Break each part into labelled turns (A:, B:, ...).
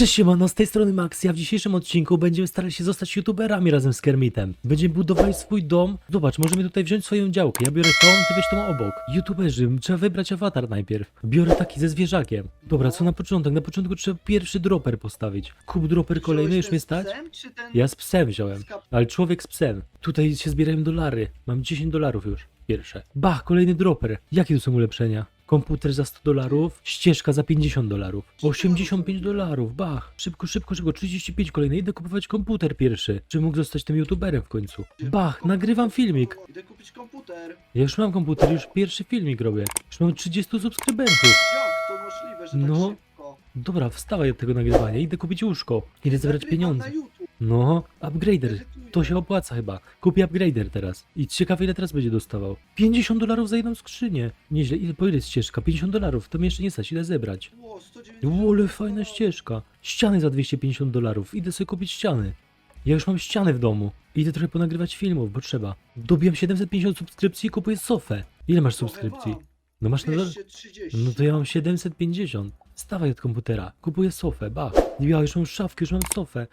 A: Cześć siemano, z tej strony Max, ja w dzisiejszym odcinku będziemy starali się zostać youtuberami razem z Kermitem. Będziemy budowali swój dom. Zobacz, możemy tutaj wziąć swoją działkę. Ja biorę tą, ty weź tą obok. YouTuberzy, trzeba wybrać awatar najpierw. Biorę taki ze zwierzakiem. Dobra, co na początek? Na początku trzeba pierwszy dropper postawić. Kup dropper kolejny, już mnie stać?
B: Psem, czy ten
A: Ja z psem wziąłem. Ale człowiek z psem. Tutaj się zbierają dolary. Mam 10 dolarów już. Pierwsze. Bach, kolejny dropper. Jakie tu są ulepszenia? Komputer za 100 dolarów, ścieżka za 50 dolarów, 85 dolarów, bach. Szybko, szybko, szybko, 35 kolejne. Idę kupować komputer pierwszy. Czy mógł zostać tym youtuberem w końcu? Bach, nagrywam filmik.
B: Idę kupić komputer.
A: Ja już mam komputer, już pierwszy filmik robię. Już mam 30 subskrybentów.
B: Jak to możliwe, że
A: No.
B: tak szybko?
A: Dobra, wstawaj od tego nagrywania. Idę kupić łóżko. Idę zebrać
B: Nagrywam
A: pieniądze.
B: na YouTube.
A: No, upgrader. To się opłaca chyba. Kupię upgrader teraz. I ciekawe ile teraz będzie dostawał. 50 dolarów za jedną skrzynię. Nieźle. Ile, po ile jest ścieżka? 50 dolarów. To mi jeszcze nie stać. Ile zebrać?
B: Ło, 190
A: Ło, ale fajna ścieżka. Ściany za 250 dolarów. Idę sobie kupić ściany. Ja już mam ściany w domu. Idę trochę ponagrywać filmów, bo trzeba. Dobiłem 750 subskrypcji i kupuję sofę. Ile masz subskrypcji? No masz na dole?
B: 230.
A: No to ja mam 750. Stawaj od komputera. Kupuję sofę, ba. Ja już mam szafkę, już mam sofę.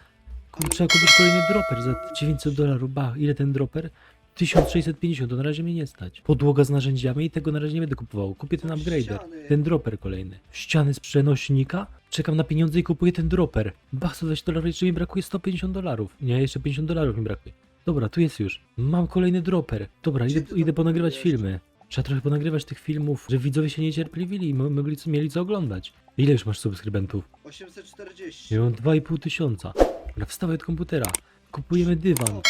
A: Trzeba kupić kolejny dropper za 900 dolarów. Ba, ile ten dropper? 1650, to na razie mnie nie stać. Podłoga z narzędziami i tego na razie nie będę kupował. Kupię ten upgrader. Ten dropper kolejny. Ściany z przenośnika. Czekam na pieniądze i kupuję ten dropper. Ba, 120 dolarów, jeszcze mi brakuje 150 dolarów. Nie, jeszcze 50 dolarów mi brakuje. Dobra, tu jest już. Mam kolejny dropper. Dobra, idę, idę ponagrywać filmy. Trzeba trochę ponagrywać tych filmów, że widzowie się niecierpliwili i mo- mogli, mieli co oglądać. Ile już masz subskrybentów?
B: 840.
A: Ja mam 2,5 tysiąca. Dobra, wstawaj od komputera. Kupujemy dywan.
B: O,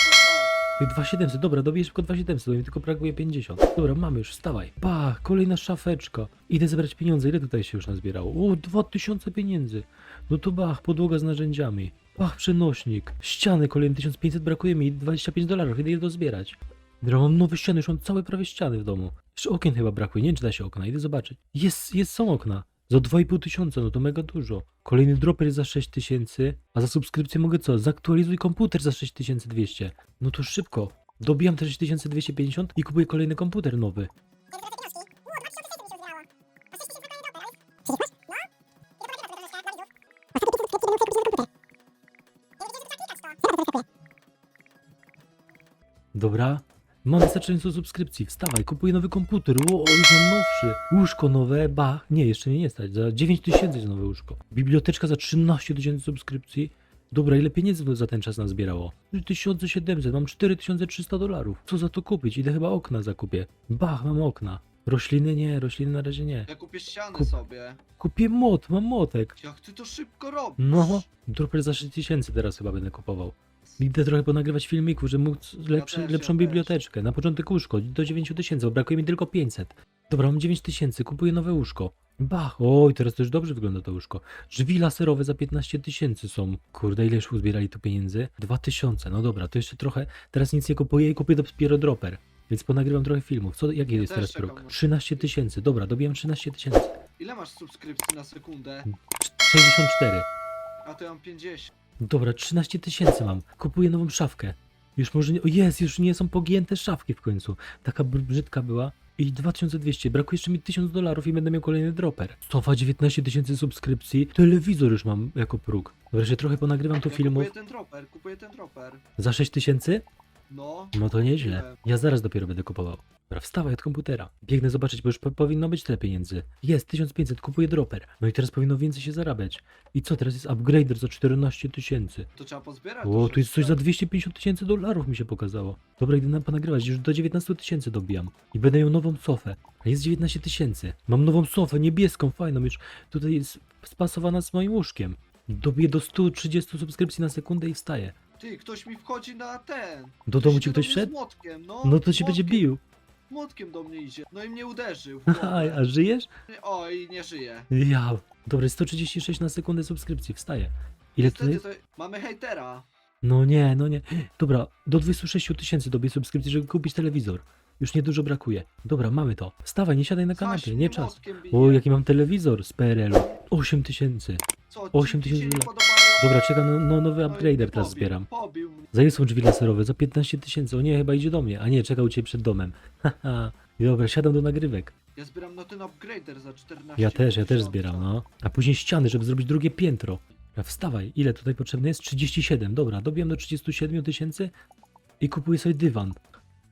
B: pa,
A: 2700, dobra, dobiję szybko 2700, bo mi tylko brakuje 50. Dobra, mamy już, wstawaj. Pa, kolejna szafeczka. Idę zebrać pieniądze, ile tutaj się już nazbierało? O, 2000 pieniędzy. No to bach, podłoga z narzędziami. Bach, przenośnik. Ściany kolejne 1500, brakuje mi 25 dolarów, idę je dozbierać. Dobra, mam nowe ściany, już mam całe prawie ściany w domu. Jeszcze okien chyba brakuje, nie wiem czy da się okna, idę zobaczyć. Jest, jest, są okna. Za 2,5 tysiąca, no to mega dużo. Kolejny dropper jest za 6 tysięcy, a za subskrypcję mogę co? Zaktualizuj komputer za 6200. No to szybko. Dobijam te 6250 i kupuję kolejny komputer nowy. Dobra. Mam wystarczająco subskrypcji. Wstawaj, kupuję nowy komputer. O, już mam nowszy. Łóżko nowe, ba. Nie, jeszcze mnie nie stać. Za 9000 jest nowe łóżko. Biblioteczka za 13 tysięcy subskrypcji. Dobra, ile pieniędzy za ten czas nazbierało? 1700, mam 4300 dolarów. Co za to kupić? Idę chyba okna zakupię. Bach, mam okna. Rośliny nie, rośliny na razie nie.
B: Ja kupię ściany
A: Kup-
B: sobie.
A: Kupię młot, mam młotek.
B: Jak ty to szybko robisz?
A: No, dropper za 6000 teraz chyba będę kupował. Idę trochę ponagrywać filmików, żeby móc lepszy,
B: też,
A: lepszą
B: ja też.
A: biblioteczkę. Na początek łóżko, do 9000, bo brakuje mi tylko 500. Dobra, mam 9000, kupuję nowe łóżko. Bach, oj, teraz to już dobrze wygląda to łóżko. Drzwi laserowe za 15 tysięcy są. Kurde, ile już uzbierali tu pieniędzy? 2000, no dobra, to jeszcze trochę. Teraz nic nie kupuję i kupuję dopiero dropper. Więc ponagrywam trochę filmów. Co, jaki
B: Ja
A: jest
B: też
A: teraz
B: czekam
A: próg?
B: na-
A: 13 tysięcy, dobra, dobijam 13 tysięcy.
B: Ile masz subskrypcji na sekundę?
A: 64.
B: A to ja mam 50.
A: Dobra, 13 tysięcy mam. Kupuję nową szafkę. Już może nie... O jest, już nie są pogięte szafki w końcu. Taka br- brzydka była. I 2200. Brakuje jeszcze mi 1000 dolarów i będę miał kolejny dropper. Stofa 19 tysięcy subskrypcji. Telewizor już mam jako próg. Wreszcie trochę ponagrywam tu
B: ja
A: filmów.
B: kupuję ten dropper, kupuję ten dropper.
A: Za 6 tysięcy?
B: No.
A: No to nieźle. Ja zaraz dopiero będę kupował. Dobra, wstawaj od komputera. Biegnę zobaczyć, bo już po powinno być tyle pieniędzy. Jest, 1500, kupuję dropper. No i teraz powinno więcej się zarabiać. I co, teraz jest upgrader za 14 tysięcy.
B: To trzeba pozbierać.
A: O, tu jest coś za
B: wszystko.
A: 250 tysięcy dolarów mi się pokazało. Dobra, idę na ponagrywać, już do 19 tysięcy dobijam. I będę miał nową sofę. A jest 19 tysięcy. Mam nową sofę, niebieską, fajną, już tutaj jest spasowana z moim łóżkiem. Dobiję do 130 subskrypcji na sekundę i wstaję.
B: Ty, ktoś mi wchodzi na ten.
A: Do domu ci ktoś
B: mnie
A: wszedł?
B: Z młotkiem, no.
A: No to ci będzie
B: młotkiem-
A: bił.
B: Młotkiem do mnie idzie. No i mnie uderzył. głowę.
A: a żyjesz?
B: O, i nie żyje.
A: Ja. Dobra, 136 na sekundę subskrypcji, wstaję. Ile
B: Niestety
A: jest?
B: to... Mamy hejtera.
A: No nie, no nie. Dobra, do 26 tysięcy dobiję subskrypcji, żeby kupić telewizor. Już niedużo brakuje. Dobra, mamy to. Wstawaj, nie siadaj na kanapie, nie czas.
B: młotkiem bije.
A: O, jaki mam telewizor z PRL-u. 8 tysięcy.
B: Co, ci-
A: 8
B: ci się
A: tysięcy
B: nie
A: dolarów.
B: podobają?
A: Dobra, czekam na no, nowy
B: No i
A: upgrader teraz zbieram.
B: Pobił mnie.
A: Za ile są drzwi laserowe? Za 15 tysięcy. O nie, chyba idzie do mnie. A nie, czekał cię przed domem. Haha. Dobra, siadam do nagrywek.
B: Ja zbieram na ten upgrader za 14
A: Ja też, ja też
B: tysiąca.
A: zbieram, no. A później ściany, żeby zrobić drugie piętro. Wstawaj, ile tutaj potrzebne jest? 37, dobra, dobijam do 37 tysięcy i kupuję sobie dywan.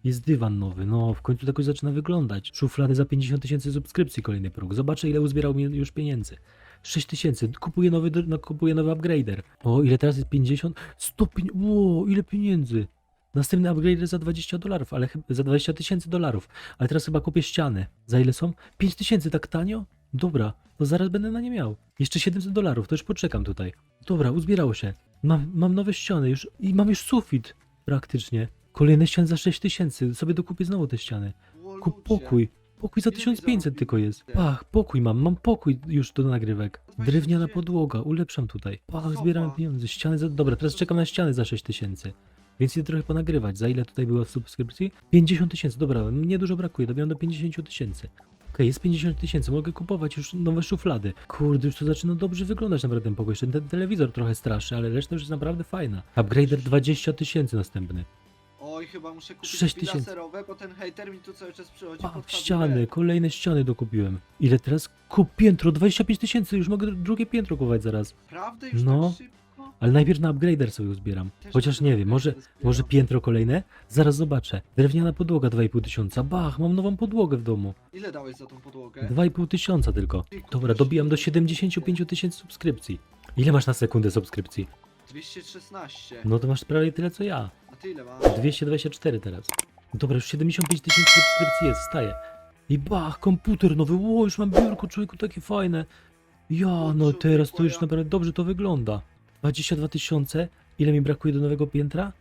A: Jest dywan nowy, no w końcu tak już zaczyna wyglądać. Szuflady za 50 tysięcy subskrypcji, kolejny próg. Zobaczę ile uzbierał mi już pieniędzy. 6 tysięcy, kupuję nowy, no, kupuję nowy upgrader. O, ile teraz jest 50? 100 pieniędzy, Ło, ile pieniędzy. Następny upgrader za 20 dolarów, ale chyba za 20 tysięcy dolarów. Ale teraz chyba kupię ściany. Za ile są? 5 tysięcy, tak tanio? Dobra, to zaraz będę na nie miał. Jeszcze 700 dolarów, to już poczekam tutaj. Dobra, uzbierało się. Mam, mam nowe ściany już i mam już sufit praktycznie. Kolejne ściany za 6 tysięcy, sobie dokupię znowu te ściany. Kup pokój. Pokój za
B: Ile mi
A: 1500
B: zarobił?
A: tylko jest. Pach, pokój mam, mam pokój już do nagrywek.
B: 20
A: Drewniana podłoga, ulepszam tutaj. Pach,
B: Sofa.
A: zbieram pieniądze, ściany za... Dobra, teraz czekam na ściany za 6 tysięcy. Więc idę trochę ponagrywać. Za ile tutaj było subskrypcji? 50 tysięcy, dobra, mnie dużo brakuje, dobieram do 50 tysięcy. Okej, jest 50 tysięcy, mogę kupować już nowe szuflady. Kurde, już to zaczyna dobrze wyglądać naprawdę ten pokój. Jeszcze ten telewizor trochę straszy, ale reszta już jest naprawdę fajna. Upgrader 20 tysięcy następny.
B: Oj, chyba muszę kupić
A: Sześć
B: drzwi
A: tysięcy.
B: laserowe, bo ten hejter mi tu cały czas przychodzi pod
A: ściany, kolejne ściany dokupiłem. Ile teraz? Kup piętro, 25 tysięcy, już mogę drugie piętro kupować zaraz.
B: Prawda? Już
A: No.
B: tak szybko?
A: Ale najpierw na upgrader sobie uzbieram.
B: Też
A: Chociaż
B: będę
A: nie wiem, może,
B: upgrader
A: może piętro kolejne? Zaraz zobaczę. Drewniana podłoga 2,5 tysiąca. Bach, mam nową podłogę w domu.
B: Ile dałeś za tą podłogę?
A: 2,5 tysiąca tylko. Dobra, dobijam do 75 tysięcy subskrypcji. Ile masz na sekundę subskrypcji?
B: 216.
A: No to masz prawie tyle co ja.
B: A ty ile masz?
A: 224 teraz. Dobra, już 75 tysięcy subskrypcji jest, staję. I bach, komputer nowy, ło, już mam biurko, człowieku, takie fajne. Ja, no
B: człowieku,
A: teraz to już naprawdę dobrze to wygląda. 22 tysiące, ile mi brakuje do nowego piętra?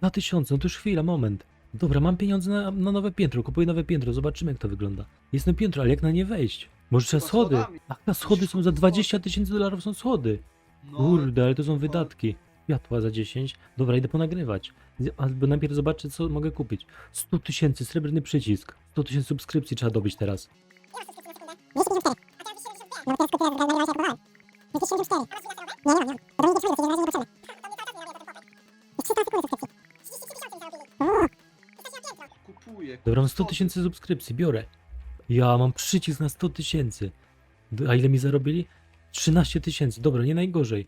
A: 2 tysiące, no to już chwila, moment. Dobra, mam pieniądze na, na nowe piętro, kupuję nowe piętro, zobaczymy jak to wygląda. Jest na piętro, ale jak na nie wejść? Może trzeba schody? Ach, na schody są za 20 tysięcy dolarów są schody.
B: No,
A: Kurde, ale to są wydatki. Światła za 10. Dobra, idę ponagrywać. Albo najpierw zobaczę, co mogę kupić. 100 tysięcy, srebrny przycisk. 100 tysięcy subskrypcji trzeba dobić teraz.
B: kupuję.
A: Dobra, mam 100 tysięcy subskrypcji, biorę. Ja mam przycisk na 100 tysięcy. D- A ile mi zarobili? 13 tysięcy. Dobra, nie najgorzej.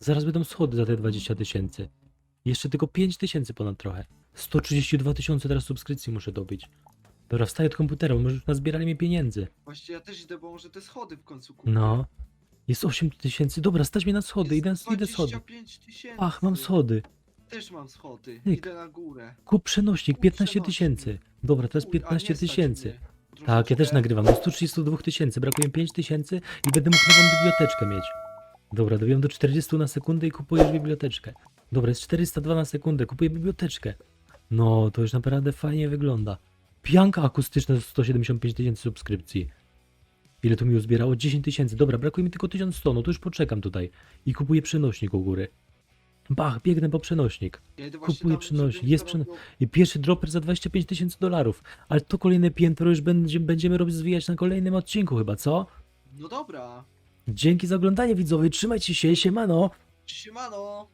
A: Zaraz będą schody za te 20 tysięcy. Jeszcze tylko 5 tysięcy ponad trochę. 132 tysiące teraz subskrypcji muszę dobić. Dobra, wstaję od komputera, bo może już nazbierali mi pieniędzy.
B: Właśnie ja też idę, bo może te schody w końcu kupię.
A: No. Jest 8 tysięcy. Dobra, stać mnie na schody, idę,
B: Jest
A: idę schody.
B: 25 tysięcy.
A: Ach, mam schody.
B: Też mam schody.
A: Tyk.
B: Idę na górę.
A: Kup przenośnik,
B: Kup
A: 15
B: przenośnik.
A: tysięcy. Dobra, teraz
B: Uj, a nie
A: 15
B: stać
A: tysięcy.
B: mnie.
A: Tak, ja też nagrywam. Do 132 tysięcy, brakuje 5 tysięcy i będę mógł nową biblioteczkę mieć. Dobra, dobiłem do 40 na sekundę i kupujesz biblioteczkę. Dobra, jest 402 na sekundę, kupuję biblioteczkę. No, to już naprawdę fajnie wygląda. Pianka akustyczna za 175 tysięcy subskrypcji. Ile to mi uzbierało? 10 tysięcy. Dobra, brakuje mi tylko 1100, no to już poczekam tutaj. I kupuję przenośnik u góry. Bach, biegnę po przenośnik.
B: Ja idę właśnie
A: kupuję
B: tam,
A: przenośnik, jest
B: zarobiło-
A: I pierwszy dropper za 25 tysięcy dolarów. Ale to kolejne piętro już będzie, będziemy robić zwijać na kolejnym odcinku chyba, co?
B: No dobra.
A: Dzięki za oglądanie widzowie, trzymajcie się, siemano!
B: Siemano.